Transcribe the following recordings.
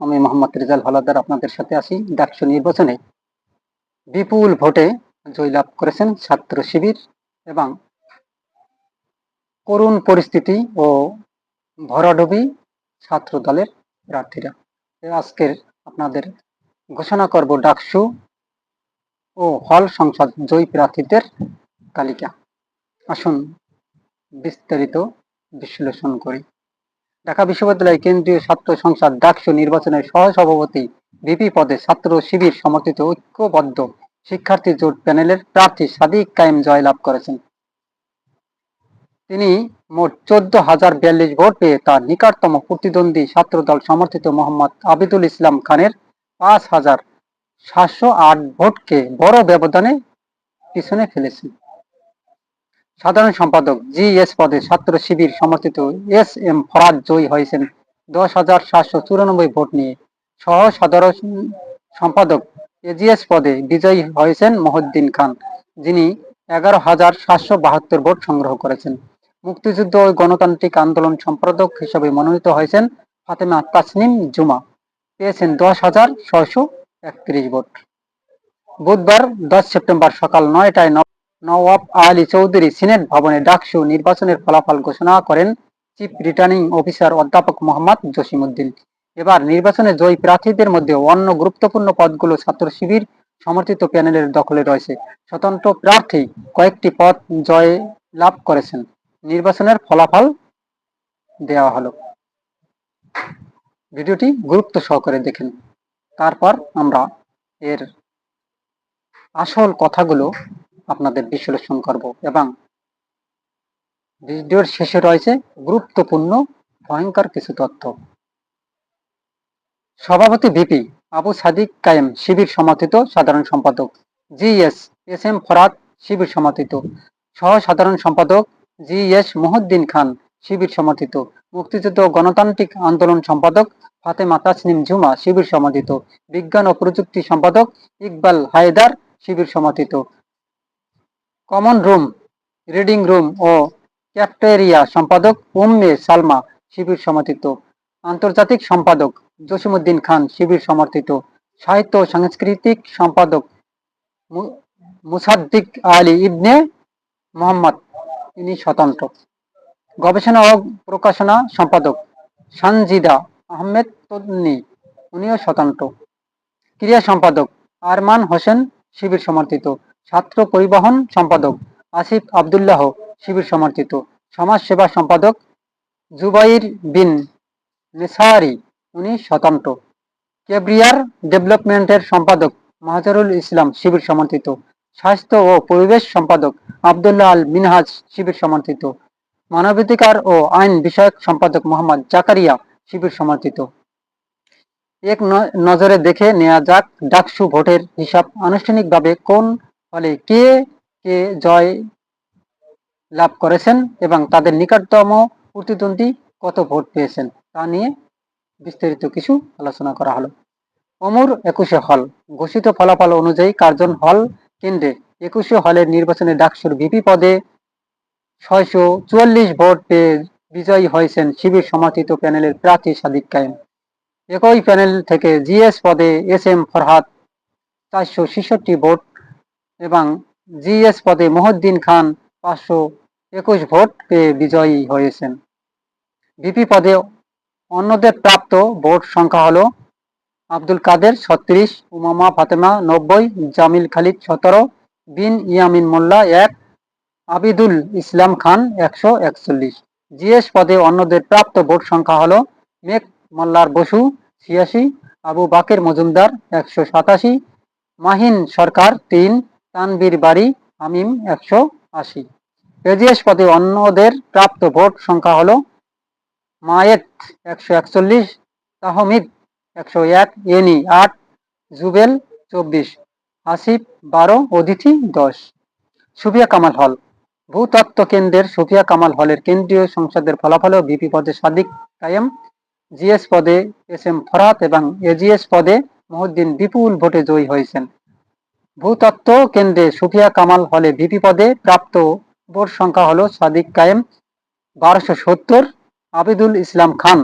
আমি মোহাম্মদ রেজাল হলাদার আপনাদের সাথে আছি। ডাকসু নির্বাচনে বিপুল ভোটে জয়লাভ করেছেন ছাত্র শিবির এবং করুণ পরিস্থিতি ও ভরাডুবি ছাত্র দলের প্রার্থীরা। আজকের আপনাদের ঘোষণা করব ডাকসু ও হল সংসদ জয়ী প্রার্থীদের তালিকা। আসুন বিস্তারিত বিশ্লেষণ করি। ঢাকা বিশ্ববিদ্যালয় কেন্দ্রীয় ছাত্র সংসদ ডাকসু নির্বাচনের সহসভাপতি ভিপি পদে ছাত্র শিবির সমর্থিত ঐক্যবদ্ধ শিক্ষার্থী জোট প্যানেলের প্রার্থী সাদিক কায়েম জয়লাভ করেছেন। তিনি মোট চোদ্দ হাজার বিয়াল্লিশ ভোট পেয়ে তার নিকটতম প্রতিদ্বন্দ্বী ছাত্রদল সমর্থিত মোহাম্মদ আবিদুল ইসলাম খানের পাঁচ হাজার সাতশো আট ভোটকে বড় ব্যবধানে পিছনে ফেলেছেন। সাধারণ সম্পাদক জি এস পদে ছাত্র শিবির সমর্থিত এস এম ফরাদ জয়ী হয়েছেন। দশ হাজার সাতশো চুরানব্বই ভোট নিয়ে সহ সাধারণ সম্পাদক এজিএস পদে বিজয়ী হয়েছেন মহদ্দিন খান, যিনি এগারো হাজার সাতশো বাহাত্তর ভোট সংগ্রহ করেছেন। মুক্তিযুদ্ধ ও গণতান্ত্রিক আন্দোলন সম্পাদক হিসেবে মনোনীত হয়েছেন ফাতেমা তাসনিম জুমা। পেয়েছেন দশ হাজার ছয়শো একত্রিশ ভোট। বুধবার দশ সেপ্টেম্বর সকাল নয়টায় নওয়াব আলী চৌধুরী সিনেট ভবনে ডাকসু নির্বাচনের ফলাফল ঘোষণা করেন চিফ রিটার্নিং অফিসার অধ্যাপক মোহাম্মদ জসিমউদ্দিন। এবার নির্বাচনে জয়ী প্রার্থীদের মধ্যে অন্য গুরুত্বপূর্ণ পদগুলো ছাত্র শিবির সমর্থিত প্যানেলের দখলে রয়েছে। স্বতন্ত্র প্রার্থী কয়েকটি পদ জয় লাভ করেছেন। নির্বাচনের ফলাফল দেওয়া হলো। ভিডিওটি গুরুত্ব সহকারে দেখেন। তারপর আমরা এর আসল কথাগুলো আপনাদের বিশ্লেষণ করব এবং ভিডিওর শেষে রয়েছে গুরুত্বপূর্ণ, ভয়ঙ্কর কিছু তথ্য। সভাপতি ভিপি আবু সাদিক কায়েম, শিবির সমর্থিত সাধারণ সম্পাদক G S S M Farhad, Shibir সমর্থিত। সহ সাধারণ সম্পাদক জি এস মহুদ্দিন খান, শিবির সমর্থিত। মুক্তিযুদ্ধ গণতান্ত্রিক আন্দোলন সম্পাদক ফাতেমা তাসনিম জুমা, শিবির সমর্থিত। বিজ্ঞান ও প্রযুক্তি সম্পাদক ইকবাল হায়দার, শিবির সমর্থিত। কমন রুম রিডিং রুম ও ক্যাফটেরিয়া সম্পাদক উম্মে সালমা, শিবির সমর্থিত। আন্তর্জাতিক সম্পাদক জসিমুদ্দিন খান, শিবির সমর্থিত। সাহিত্য সাংস্কৃতিক সম্পাদক মুসাদ্দিক আলী ইবনে মোহাম্মদ, তিনি স্বতন্ত্র। গবেষণা ও প্রকাশনা সম্পাদক সানজিদা আহমেদ তন্নি উনিও স্বতন্ত্র। ক্রিয়া সম্পাদক আরমান হোসেন, শিবির সমর্থিত। ছাত্র পরিবহন সম্পাদক আসিফ আবদুল্লাহ শিবির সমর্থিত। সমাজ সেবা সম্পাদক জুবাইর বিন নেসারি, উনি স্বতন্ত্র। কেব্রিয়ার ডেভেলপমেন্টের সম্পাদক মাহাজারুল ইসলাম শিবির সমর্থিত। স্বাস্থ্য ও পরিবেশ সম্পাদক আবদুল্লাহ আল মিনহাজ শিবির সমর্থিত। মানবাধিকার ও আইন বিষয়ক সম্পাদক মোহাম্মদ জাকারিয়া শিবির সমর্থিত। এক নজরে দেখে নেওয়া যাক ডাকসু ভোটের হিসাব আনুষ্ঠানিকভাবে কোন ফলে কে কে জয় লাভ করেছেন এবং তাদের নিকটতম প্রতিদ্বন্দ্বী কত ভোট পেয়েছেন তা নিয়ে বিস্তারিত কিছু আলোচনা করা হলো। অমর একুশে হল ঘোষিত ফলাফল অনুযায়ী কার্জন হল কেন্দ্রে একুশে হলের নির্বাচনে ডাকসুর ভিপি পদে ছয়শো চুয়াল্লিশ ভোট পেয়ে বিজয়ী হয়েছেন শিবির সমর্থিত প্যানেলের প্রার্থী সাদিক কায়েম। একই প্যানেল থেকে জিএস পদে এস এম ফরহাদ চারশো ছেষট্টি ভোট এবং জিএস পদে মহদ্দিন খান পাঁচশো একুশ ভোট পেয়ে বিজয়ী হয়েছেন। ভিপি পদে অন্যদের প্রাপ্ত ভোট সংখ্যা হল আব্দুল কাদের ছত্রিশ, উমামা ফাতেমা নব্বই, জামিল খালিদ সতেরো, বিন ইয়ামিন মোল্লা এক, আবিদুল ইসলাম খান একশো একচল্লিশ। জিএস পদে অন্যদের প্রাপ্ত ভোট সংখ্যা হল মেঘ মোল্লার বসু ছিয়াশি, আবু বাকের মজুমদার একশো সাতাশি, মাহিন সরকার তিন তানবীর বাড়ি আমিম একশো আশি। এজিএস পদে অন্যদের প্রাপ্ত ভোট সংখ্যা হল মায়েত একশো একচল্লিশ, তাহমিদ একশো এক, এনি আট, জুবেল চব্বিশ, আসিফ বারো অতিথি দশ। সুফিয়া কামাল হল। ভূতত্ত্ব কেন্দ্রের সুফিয়া কামাল হলের কেন্দ্রীয় সংসদের ফলাফল বিপি পদে সাদিক কায়েম। জিএস পদে এস এম ফরাত এবং এজিএস পদে মহুদ্দিন বিপুল ভোটে জয়ী হয়েছেন। ভূতত্ত্ব কেন্দ্রে সুফিয়া কামাল হলে ভিপি পদে প্রাপ্ত ভোট সংখ্যা হল সাদিক কায়েম বারোশো সত্তর, আবিদুল ইসলাম খান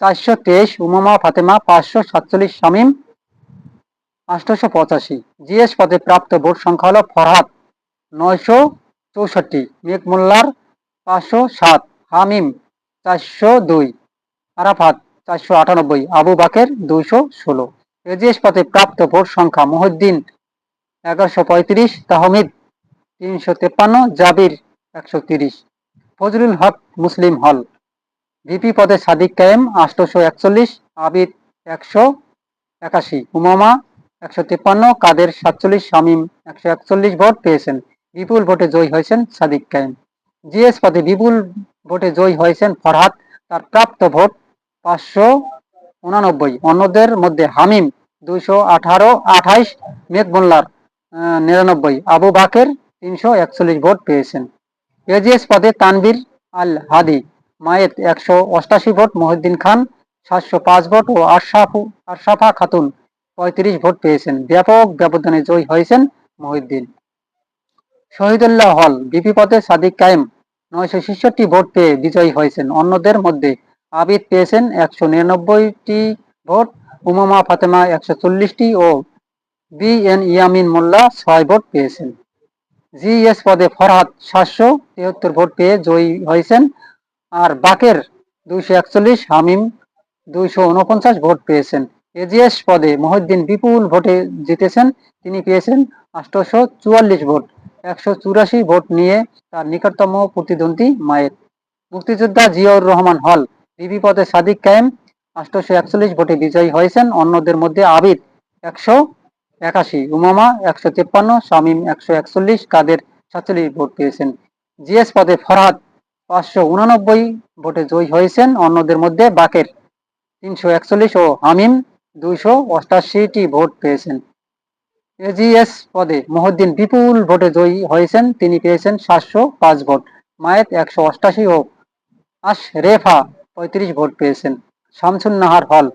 চারশো তেইশ, উমামা ফাতেমা পাঁচশো সাতচল্লিশ, শামীম আটশোশো পঁচাশি। জিএস পদে প্রাপ্ত ভোট সংখ্যা হল ফরহাদ নয়শো চৌষট্টি, মেঘ মোল্লার পাঁচশো সাত, হামিম চারশো দুই, আরাফাত চারশো আটানব্বই, আবু বাকের দুইশো ষোলো। এজিএস পদে প্রাপ্ত ভোট সংখ্যা মহিউদ্দিন এগারোশো পঁয়ত্রিশ, তাহমিদ তিনশো তেপ্পান্ন, জাবির একশো তিরিশ। ফজলুল হক মুসলিম হল। ভিপি পদে সাদিক কায়েম আটশোশো একচল্লিশ আবিদ একশো একাশি, উমামা একশো তিপ্পান্ন, কাদের সাতচল্লিশ, শামীম একশো একচল্লিশ ভোট পেয়েছেন। বিপুল ভোটে জয়ী হয়েছেন সাদিক কায়েম। জিএস পদে বিপুল ভোটে জয়ী হয়েছেন ফরহাদ। তার প্রাপ্ত ভোট পাঁচশো উনানব্বই। অন্যদের মধ্যে হামিম দুইশো আঠারো আঠাইশ মেঘমোল্লার আহ, নিরানব্বই। আবু বাকের তিনশো একচল্লিশ ভোট পেয়েছেন। এজিএস পদে তানবির আল হাদি মায়েত একশো অষ্টাশি ভোট মহিউদ্দিন খান সাতশো পাঁচ ভোট ও আশরাফু আশরাফা খাতুন পঁয়ত্রিশ ভোট পেয়েছেন। ব্যাপক ব্যবধানে জয়ী হয়েছেন মহিউদ্দিন। শহীদুল্লাহ হল বিপি পদে সাদিক কায়েম নয়শো ছেষট্টি ভোট পেয়ে বিজয়ী হয়েছেন। অন্যদের মধ্যে আবিদ পেয়েছেন একশো নিরানব্বইটি ভোট, উমামা ফাতেমা একশো চল্লিশটি ও বি এন ইয়ামিন মোল্লা ছয় ভোট পেয়েছেন। জি এস পদে ফরহাদ সাতশো তিয়াত্তর ভোট পেয়ে জয়ী হয়েছেন আর বাকের দুইশো একচল্লিশ, হামিম দুইশো উনপঞ্চাশ ভোট পেয়েছেন। এজিএস পদে মহিউদ্দিন বিপুল ভোটে জিতেছেন, তিনি পেয়েছেন আটশোশো চুয়াল্লিশ ভোট, একশো চুরাশি ভোট নিয়ে তার নিকটতম প্রতিদ্বন্দ্বী মায়ের। মুক্তিযোদ্ধা জিয়াউর রহমান হল বিবি পদে সাদিক কায়েম। আটশোশো একচল্লিশ ভোটে বিজয়ী হয়েছেন অন্যদের মধ্যে আবিদ একশো একাশি, উমামা একশো তিপ্পান্ন, শামীম একশো একচল্লিশ, কাদের সাতচল্লিশ ভোট পেয়েছেন। জিএস পদে ফরহাদ পাঁচশো উনানব্বই ভোটে জয়ী হয়েছেন অন্যদের মধ্যে বাকের তিনশো একচল্লিশ ও হামিম দুইশো অষ্টাশিটি ভোট পেয়েছেন। এজিএস পদে মহিউদ্দিন বিপুল ভোটে জয়ী হয়েছেন, তিনি পেয়েছেন সাতশো পাঁচ ভোট। মায়েত একশো অষ্টাশি ও আশরেফা পঁয়ত্রিশ ভোট পেয়েছেন। শামসুন নাহার হল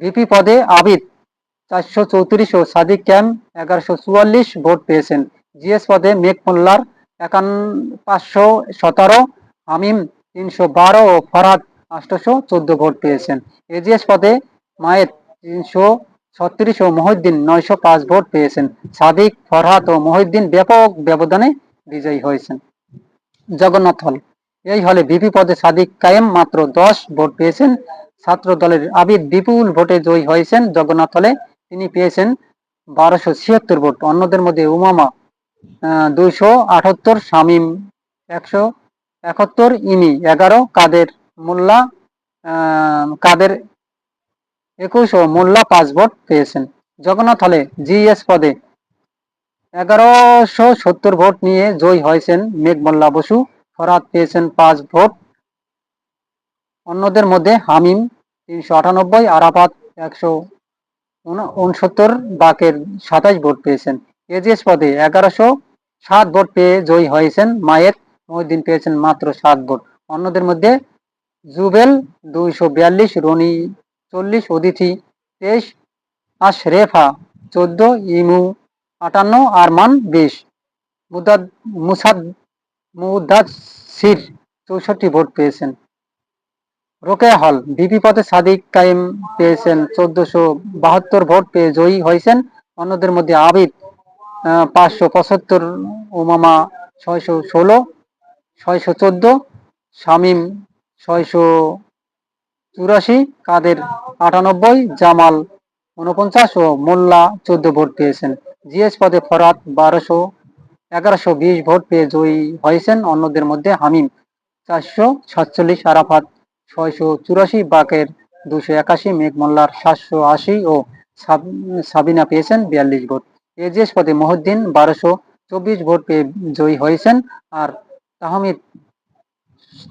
ভিপি পদে আবিদ, চারশো চৌত্রিশ ও সাদিক ক্যাম, এগারোশো চুয়াল্লিশ ভোট পেয়েছেন। জিএস পদে মেঘ মোল্লার একান্ন পাঁচশো সতেরো, হামিম, তিনশো বারো ও ফরহাদ আটশোশো চোদ্দ ভোট পেয়েছেন। এজিএস পদে মায়ের, তিনশো ছত্রিশ ও মহিউদ্দিন, নয়শো পাঁচ ভোট পেয়েছেন। সাদিক, ফরহাদ ও মহিউদ্দিন ব্যাপক ব্যবধানে বিজয়ী হয়েছেন। জগন্নাথ হল। এই হলে বিপি পদে সাদিক কায়েম, মাত্র দশ ভোট পেয়েছেন। ছাত্র দলের আবিদ বিপুল ভোটে জয়ী হয়েছেন। জগন্নাথ হলে তিনি পেয়েছেন বারোশো ছিয়াত্তর ভোট। অন্যদের মধ্যে উমামা দুইশো আটাত্তর, শামীম একশো একাত্তর, ইমি এগারো, কাদের মোল্লা কাদের একুশ ও মোল্লা পাঁচ ভোট পেয়েছেন। জগন্নাথ হলে জিএস পদে এগারোশো সত্তর ভোট নিয়ে জয়ী হয়েছেন মেঘ মোল্লা বসু। ফরহাদ পেয়েছেন পাঁচ ভোট। অন্যদের মধ্যে হামিম তিনশো আটানব্বই, আরাফাত একশো উনসত্তর, বাকের সাতাশ ভোট পেয়েছেন। এজিএস পদে এগারোশো সাত ভোট পেয়ে জয়ী হয়েছেন মায়ের। মহিউদ্দিন পেয়েছেন মাত্র সাত ভোট। অন্যদের মধ্যে জুবেল দুইশো বিয়াল্লিশ, রনি চল্লিশ, অদিতি তেইশ, আশরেফা চোদ্দ, ইমু আটান্ন, আরমান বিশ। মুসাদ মুদাসির চৌষট্টি ভোট পেয়েছেন। রোকেয়া হল ভিপি পদে সাদিক কাইম পেয়েছেন, চোদ্দশো বাহাত্তর ভোট পেয়ে জয়ী হয়েছেন। অন্যদের মধ্যে আবিদ পাঁচশো পঁচাত্তর ওমামা ছয়শো ষোলো, ছয়শো চোদ্দ, শামীম ছয়শো চুরাশি, কাদের আটানব্বই, জামাল উনপঞ্চাশ ও মোল্লা চোদ্দ ভোট পেয়েছেন। জিএস পদে ফরাত বারোশো এগারোশো বিশ ভোট পেয়ে জয়ী হয়েছেন অন্যদের মধ্যে হামিম। চারশো সাতচল্লিশ আরাফাত, ছয়শো চুরাশি বাকের, দুশো একাশি মেঘ মোল্লার, সাতশো আশি ও সাব- সাবিনা পেয়েছেন বিয়াল্লিশ ভোট। এজিএস পদে মহিউদ্দিন বারোশো চব্বিশ ভোট পেয়ে জয়ী হয়েছেন আর তাহমিদ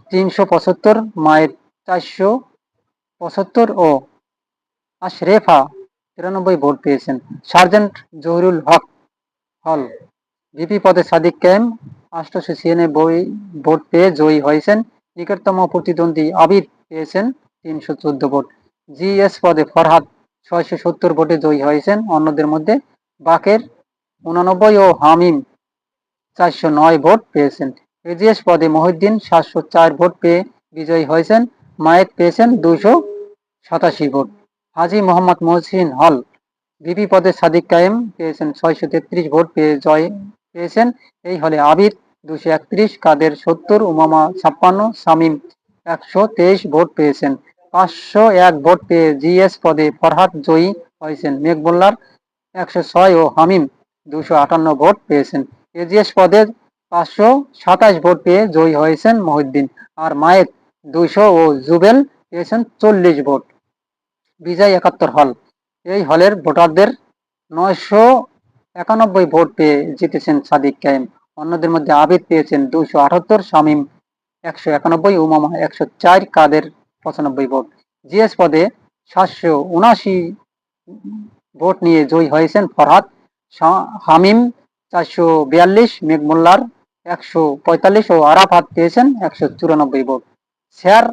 তিনশো পঁচাত্তর, মায়ের চারশো পঁচাত্তর ও আশরেফা তিরানব্বই ভোট পেয়েছেন। সার্জেন্ট জহিরুল হক হল ভিপি পদে সাদিক ক্যাম আষ্টশো বই, ভোট পেয়ে জয়ী হয়েছেন। নিকটতম প্রতিদ্বন্দ্বী আবিদ পেয়েছেন তিনশো চোদ্দ ভোট। জিএস পদে ফরহাদ ছয়শো সত্তর ভোটে জয়ী হয়েছেন। অন্যদের মধ্যে বাকের, উনানব্বই ও হামিম চারশো নয় ভোট পেয়েছেন। এজিএস পদে মহিউদ্দিন সাতশো চার ভোট পেয়ে বিজয়ী হয়েছেন। মায়েত পেয়েছেন দুইশো সাতাশি ভোট। হাজি মোহাম্মদ মহসিন হল ভিপি পদে সাদিক কায়েম পেয়েছেন ছয়শো তেত্রিশ ভোট পেয়ে জয় পেয়েছেন। এই হলে আবিদ দুশো একত্রিশ, কাদের সত্তর, উমামা ছাপ্পান্ন, শামীম একশো তেইশ ভোট পেয়েছেন। পাঁচশো এক ভোট পেয়ে জিএস পদে ফরহাদ জয়ী হয়েছেন। মেঘবুল্লার একশো ছয় ও হামিম দুশো আটান্ন ভোট পেয়েছেন। এজিএস পদে পাঁচশো সাতাশ ভোট পেয়ে জয়ী হয়েছেন মহিউদ্দিন। আর মায়ের দুইশো ও জুবেল পেয়েছেন চল্লিশ ভোট। বিজয় একাত্তর হল। এই হলের ভোটারদের নয়শো একানব্বই ভোট পেয়ে জিতেছেন সাদিক কায়েম। অন্যদের মধ্যে আবিদ পেয়েছেন দুইশো আটাত্তর শামীম, একশো একানব্বই উমামা, একশো চার কাদের পঁচানব্বই ভোট। জিএস পদে সাতশো উনাশি ভোট নিয়ে জয়ী হয়েছেন ফরহাদ হামিম, চারশো বিয়াল্লিশ মেঘমোল্লার একশো পঁয়তাল্লিশ ও আরাফাত পেয়েছেন একশো চুরানব্বই vote. Sir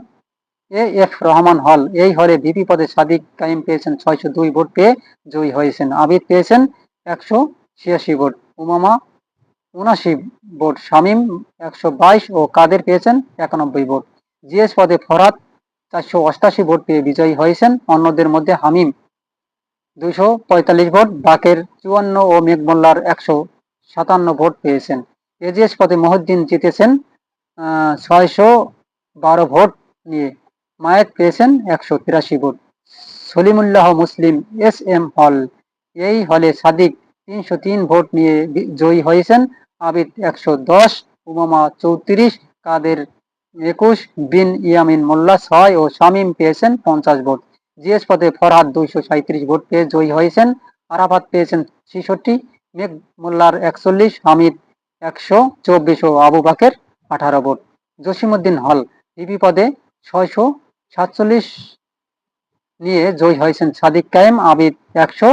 A F Rahman hall, এই হলে ভিপি পদে সাদিক কাইম পেয়েছেন ছয়শো দুই ভোট পেয়ে জয়ী হয়েছেন। আবিদ পেয়েছেন একশো ছিয়াশি ভোট। উমামা উনাশি ভোট। শামীম, একশো বাইশ ও কাদের পেয়েছেন? একানব্বই ভোট। জিএস পদে ফরাত চারশো অষ্টাশি ভোট পেয়ে বিজয়ী হয়েছেন। অন্যদের মধ্যে হামিম, দুইশো পঁয়তাল্লিশ ভোট। বাকের চুয়ান্ন ও মেঘমোল্লার একশো সাতান্ন ভোট পেয়েছেন। এজিএস পদে মহিউদ্দিন জিতেছেন ছয়শো বারো ভোট নিয়ে। মায়েত পেয়েছেন একশো তিরাশি vote. Salimullah Muslim S M hall. এই হলে সাদিক তিনশো তিন ভোট নিয়ে জয়ী হয়েছেন। আবিদ একশো দশ, উমামা চৌত্রিশ, কাদের একুশ, বিন ইয়ামিন মোল্লা ছয় ও শামীম পেয়েছেন পঞ্চাশ ভোট। জিএস পদে ফরহাদ দুইশো সাঁত্রিশ ভোট পেয়ে জয়ী হয়েছেন। আরাফাত পেয়েছেন ছেষট্টি, মেঘ মোল্লার একচল্লিশ, হামিদ একশো, চব্বিশ ও আবু বাকের আঠারো ভোট। জসিমউদ্দিন হল ভিপি পদে ছয়শো সাতচল্লিশ নিয়ে জয়ী হয়েছেন সাদিক কায়েম, আবিদ একশো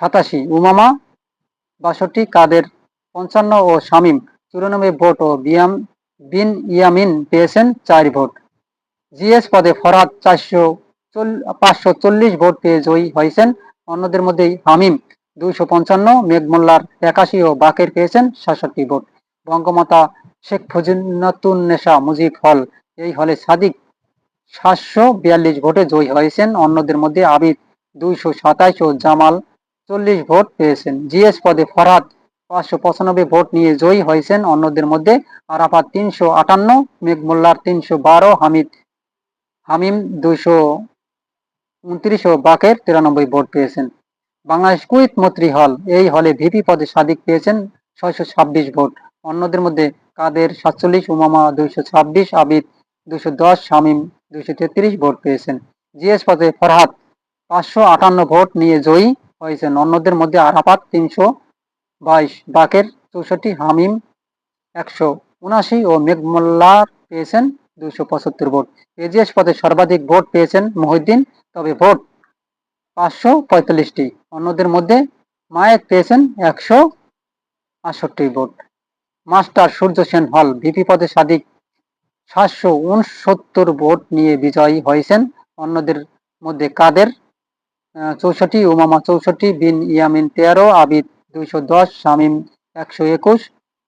সাতাশি। উমামা বাষট্টি, কাদের পঞ্চান্ন ও শামীম চুরানব্বই ভোট ও বিয়াম বিন ইয়ামিন পেয়েছেন চার ভোট। জিএস পদে ফরাদ চারশো পাঁচশো চল্লিশ ভোট পেয়ে জয়ী হয়েছেন। অন্যদের মধ্যে হামিম দুইশো পঞ্চান্ন, মেঘমোল্লার একাশি ও বাকের পেয়েছেন সাতষট্টি ভোট। বঙ্গমাতা শেখ ফজিনাতুন্নেসা মুজিব হল, এই হলে সাদিক সাতশো বিয়াল্লিশ ভোটে জয়ী হয়েছেন। অন্যদের মধ্যে আবিদ দুইশো সাতাইশ ও জামাল চল্লিশ ভোট পেয়েছেন। জিএস পদে ফরহাদ পাঁচশো পঁচানব্বই ভোট নিয়ে জয়ী হয়েছেন। অন্যদের মধ্যে আরাফাত তিনশো আটান্ন মেঘমোল্লার তিনশো বারো, হামিদ, হামিম দুইশো উনত্রিশ ও বাকের তিরানব্বই ভোট পেয়েছেন। বাংলাদেশ কুইত মন্ত্রী হল, এই হলে ভিপি পদে সাদিক পেয়েছেন ছয়শো ছাব্বিশ ভোট। অন্যদের মধ্যে কাদের সাতচল্লিশ, উমামা দুইশো ছাব্বিশ, আবিদ দুইশো দশ, শামীম দুইশো তেত্রিশ ভোট পেয়েছেন। জিএস পদে ফরহাদ পাঁচশো আটান্ন ভোট নিয়ে জয়ী হয়েছেন অন্যদের মধ্যে আরাফাত তিনশো বাইশ, বাকের চৌষট্টি, হামিম একশো উনাশি ও মেঘমোল্লার পেয়েছেন দুশো পঁচাত্তর ভোট। এজিএস পদে সর্বাধিক ভোট পেয়েছেন মহিউদ্দিন, তবে ভোট পাঁচশো পঁয়তাল্লিশটি। অন্যদের মধ্যে মায়ের পেয়েছেন একশো আটষট্টি ভোট। মাস্টার সূর্য সেন হল ভিপি পদে সাদিক সাতশো উনসত্তর ভোট নিয়ে বিজয়ী হয়েছেন। অন্যদের মধ্যে কাদের চৌষট্টি, উমামা চৌষট্টি বিন ইয়ামিন তেরো, আবিদ দুইশো দশ, শামীম একশো একুশ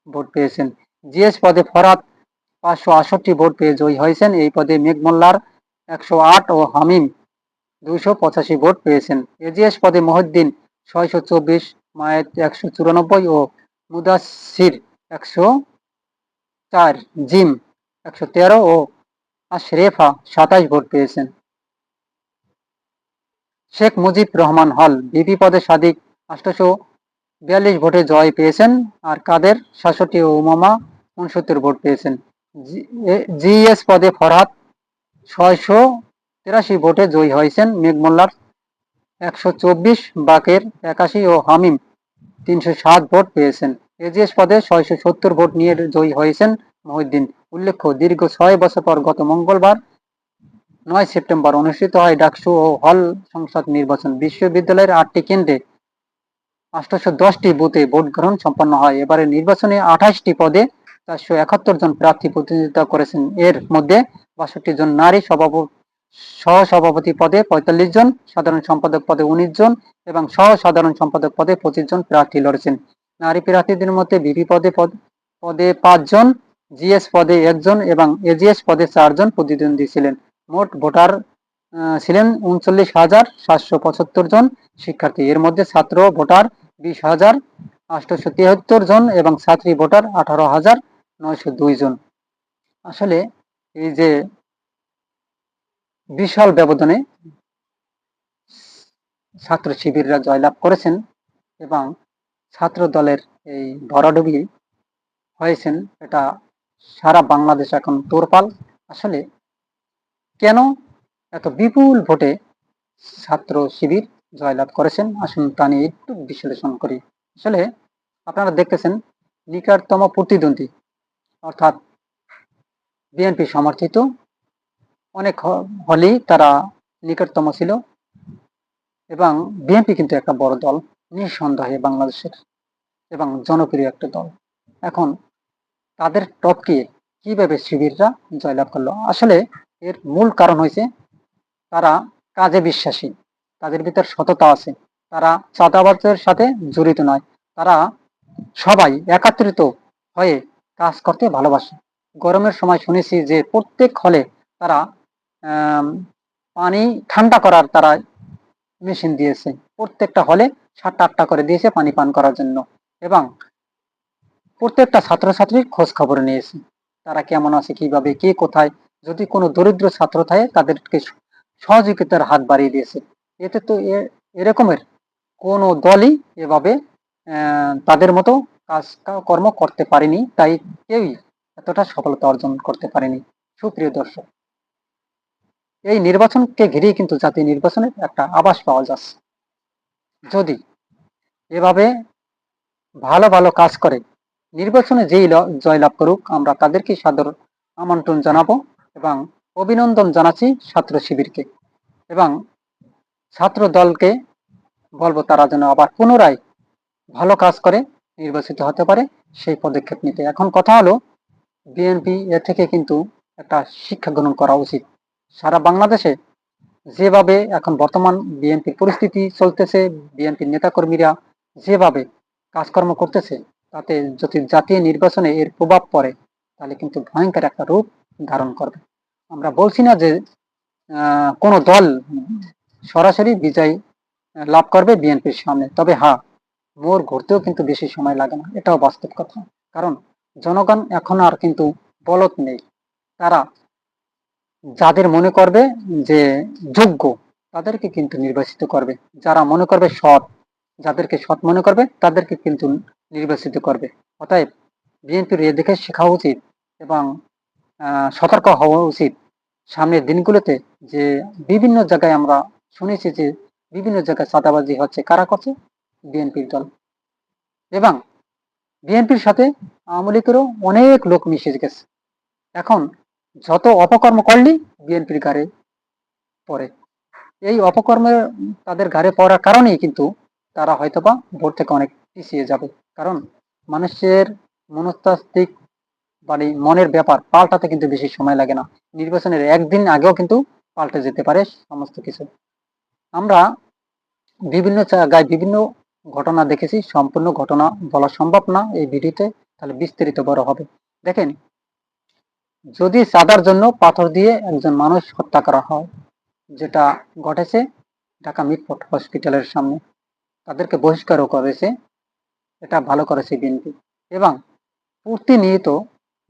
ভোট পেয়েছেন। জিএস পদে ফরাত পাঁচশো আটষট্টি ভোট পেয়ে জয়ী হয়েছেন। এই পদে মেঘমোল্লার একশো আট ও হামিম দুইশো পঁচাশি ভোট পেয়েছেন। এজিএস পদে মহিউদ্দিন ছয়শো চব্বিশ মায়েত একশো চুরানব্বই ও মুদাসির একশো চার, জিম একশো তেরো ও আশরেফা সাতাশ ভোট পেয়েছেন। শেখ মুজিব রহমান হল বিপি পদে সাদিক আটশোশো বিয়াল্লিশ ভোটে জয় পেয়েছেন আর কাদের? সাতষট্টি ও উমামা উনসত্তর ভোট পেয়েছেন। জিএস পদে ফরহাদ, ছয়শো তেরাশি ভোটে জয়ী হয়েছেন মেঘমোল্লার একশো চব্বিশ, বাকের একাশি ও হামিম তিনশো সাত ভোট পেয়েছেন। এজিএস পদে ছয়শো সত্তর ভোট নিয়ে জয়ী হয়েছেন মহিউদ্দিন। উল্লেখ্য, দীর্ঘ ছয় বছর পর গত মঙ্গলবার নয় সেপ্টেম্বর অনুষ্ঠিত হয় ডাকসু ও হল সংসদ নির্বাচন। বিশ্ববিদ্যালয়ের আটটি কেন্দ্রে আঠারোশো দশটি বুথে ভোট গ্রহণ সম্পন্ন হয়। এবারে নির্বাচনে আঠাশটি পদে চারশো একাত্তর জন প্রার্থী প্রতিনিধিত্ব করেছেন। এর মধ্যে বাষট্টি জন নারী সভাপতি সহ সভাপতি পদে পঁয়তাল্লিশ জন, সাধারণ সম্পাদক পদে উনিশ জন এবং সহ সাধারণ সম্পাদক পদে পঁচিশ জন প্রার্থী লড়েছেন। নারী প্রার্থীদের মধ্যে বিপি পদে পদ- পদে পাঁচজন জিএস পদে একজন এবং এজিএস পদে চারজন প্রতিদ্বন্দ্বী ছিলেন। মোট ভোটার ছিলেন উনচল্লিশ হাজার সাতশো পঁচাত্তর জন শিক্ষার্থী। এর মধ্যে ছাত্র ভোটার বিশ হাজার আটশোশো তিয়াত্তর জন এবং ছাত্রী ভোটার আঠারো হাজার নয়শো দুই জন। আসলে এই যে বিশাল ব্যবধানে ছাত্র শিবিররা জয়লাভ করেছেন এবং ছাত্র দলের এই ভরাডুবি হয়েছেন, এটা সারা বাংলাদেশ এখন তোরপাল। আসলে কেন? এত বিপুল ভোটে ছাত্র শিবির জয়লাভ করেছেন। আসুন তা নিয়ে একটু বিশ্লেষণ করি। আসলে আপনারা দেখতেছেন নিকটতম প্রতিদ্বন্দ্বী, অর্থাৎ বিএনপি সমর্থিত। অনেক হলেই তারা নিকটতম ছিল এবং বিএনপি কিন্তু একটা বড় দল, নিঃসন্দেহে বাংলাদেশের এবং জনপ্রিয় একটা দল। এখন তাদের টপকে কীভাবে শিবিররা জয়লাভ করল? আসলে এর মূল কারণ হয়েছে তারা কাজে বিশ্বাসী। তাদের ভিতর সততা আছে। তারা চাঁদাবাজের সাথে জড়িত নয়। তারা সবাই একাত্রিত হয়ে কাজ করতে ভালোবাসে। গরমের সময় শুনেছি যে প্রত্যেক হলে তারা পানি ঠান্ডা করার তারা মেশিন দিয়েছে। প্রত্যেকটা হলে সাতটা আটটা করে দিয়েছে পানি পান করার জন্য এবং প্রত্যেকটা ছাত্রছাত্রীর খোঁজ খবর নিয়েছে। তারা কেমন আছে, কীভাবে, কে কোথায় যদি কোনো দরিদ্র ছাত্র থাকে, তাদেরকে সহযোগিতার হাত বাড়িয়ে দিয়েছে। এতে তো এরকমের কোনো দলই এভাবে তাদের মতো কাজ কর্ম করতে পারেনি। তাই কেউই এতটা সফলতা অর্জন করতে পারেনি। সুপ্রিয় দর্শক, এই নির্বাচনকে ঘিরেই কিন্তু জাতীয় নির্বাচনের একটা আভাস পাওয়া যাচ্ছে। যদি এভাবে ভালো ভালো কাজ করে, নির্বাচনে যেই জয়লাভ করুক, আমরা তাদেরকে সাদর আমন্ত্রণ জানাব। এবং অভিনন্দন জানাচ্ছি ছাত্র শিবিরকে। এবং ছাত্র দলকে বলব তারা যেন আবার পুনরায় ভালো কাজ করে, নির্বাচিত হতে পারে সেই পদক্ষেপ নিতে। এখন কথা হলো, বিএনপি এ থেকে কিন্তু একটা শিক্ষা গ্রহণ করা উচিত। সারা বাংলাদেশে যেভাবে এখন বর্তমান বিএনপির পরিস্থিতি চলতেছে বিএনপির নেতাকর্মীরা যেভাবে কাজকর্ম করতেছে, তাতে যদি জাতীয় নির্বাচনে এর প্রভাব পড়ে, তাহলে কিন্তু ভয়ঙ্কর একটা রূপ ধারণ করবে। আমরা বলছি না যে কোনো দল সরাসরি বিজয় লাভ করবে বিএনপির সামনে। তবে হ্যাঁ মোর ঘুরতেও কিন্তু বেশি সময় লাগে না। এটাও বাস্তব কথা। কারণ জনগণ এখন আর কিন্তু বলত নেই। তারা যাদের মনে করবে যে যোগ্য, তাদেরকে কিন্তু নির্বাচিত করবে। যারা মনে করবে সৎ, যাদেরকে সৎ মনে করবে, তাদেরকে কিন্তু নির্বাচিত করবে। অতএব বিএনপির এদিকে শেখা উচিত এবং সতর্ক হওয়া উচিত। সামনের দিনগুলোতে যে বিভিন্ন জায়গায় আমরা শুনেছি যে বিভিন্ন জায়গায় চাঁদাবাজি হচ্ছে, কারা করছে? বিএনপির দল। এবং বিএনপির সাথে আওয়ামী লীগেরও অনেক লোক মিশে গেছে। এখন যত অপকর্ম করলেই বিএনপির ঘাড়ে পড়ে। এই অপকর্মের তাদের ঘাড়ে পড়ার কারণেই কিন্তু তারা হয়তোবা ভোট থেকে অনেক পিছিয়ে যাবে। কারণ মানুষের মনস্তাত্ত্বিক মানে মনের ব্যাপার পাল্টাতে কিন্তু বেশি সময় লাগে না। নির্বাচনের একদিন আগেও কিন্তু পাল্টে যেতে পারে সমস্ত কিছু। আমরা বিভিন্ন জায়গায় বিভিন্ন ঘটনা দেখেছি, সম্পূর্ণ ঘটনা বলা সম্ভব না এই ভিডিওতে, তাহলে বিস্তারিত বড় হবে। দেখেন, যদি চাঁদার জন্য পাথর দিয়ে একজন মানুষ হত্যা করা হয়, যেটা ঘটেছে ঢাকা মিটফোর্ট হসপিটালের সামনে, তাদেরকে বহিষ্কারও করেছে, এটা ভালো করেছে বিএনপি। এবং প্রতিনিয়ত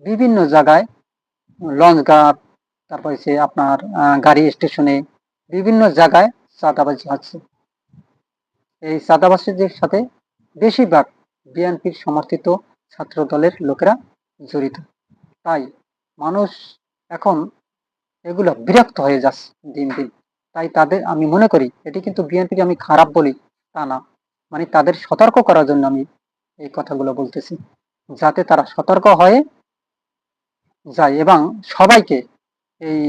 বিভিন্ন জায়গায় লঞ্চ ঘাট তারপর হচ্ছে আপনার গাড়ি স্টেশনে বিভিন্ন জায়গায় চাঁদাবাজি হচ্ছে এই চাঁদাবাজিদের সাথে বেশিরভাগ বিএনপির সমর্থিত ছাত্র দলের লোকেরা জড়িত। তাই মানুষ এখন এগুলো বিরক্ত হয়ে যাচ্ছে দিন দিন। তাই তাদের, আমি মনে করি এটি কিন্তু বিএনপিকে আমি খারাপ বলি তা না। মানে তাদের সতর্ক করার জন্য আমি এই কথাগুলো বলতেছি। যাতে তারা সতর্ক হয়ে যায় এবং সবাইকে এই,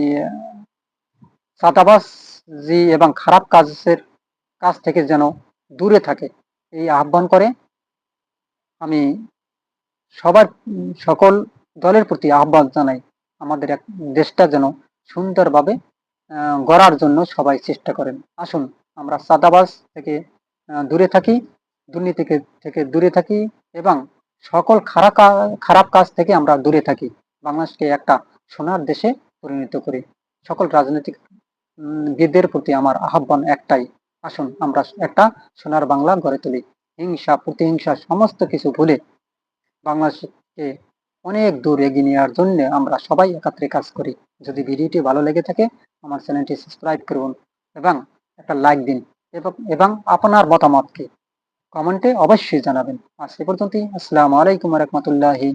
চাঁদাবাজি এবং খারাপ কাজের কাজ থেকে যেন দূরে থাকে, এই আহ্বান করে আমি সবার, সকল দলের প্রতি আহ্বান জানাই, আমাদের এক দেশটা যেন সুন্দরভাবে গড়ার জন্য সবাই চেষ্টা করেন। আসুন, আমরা চাঁদাবাজ থেকে দূরে থাকি, দুর্নীতি থেকে দূরে থাকি এবং সকল খারাপ খারাপ কাজ থেকে আমরা দূরে থাকি। বাংলাদেশকে একটা সোনার দেশে পরিণত করি। সকল রাজনৈতিক উম, বীরদের প্রতি আমার আহ্বান একটাই আসুন আমরা একটা সোনার বাংলা গড়ে তুলি। হিংসা প্রতিহিংসা সমস্ত কিছু ভুলে বাংলাদেশকে অনেক দূর এগিয়ে নেওয়ার জন্য আমরা সবাই একাত্রে কাজ করি। যদি ভিডিওটি ভালো লেগে থাকে আমার চ্যানেলটি সাবস্ক্রাইব করুন এবং একটা লাইক দিন এবং এবং আপনার মতামতকে কমেন্টে অবশ্যই জানাবেন। আজ এ পর্যন্তই। আসসালামু আলাইকুম রহমতুল্লাহি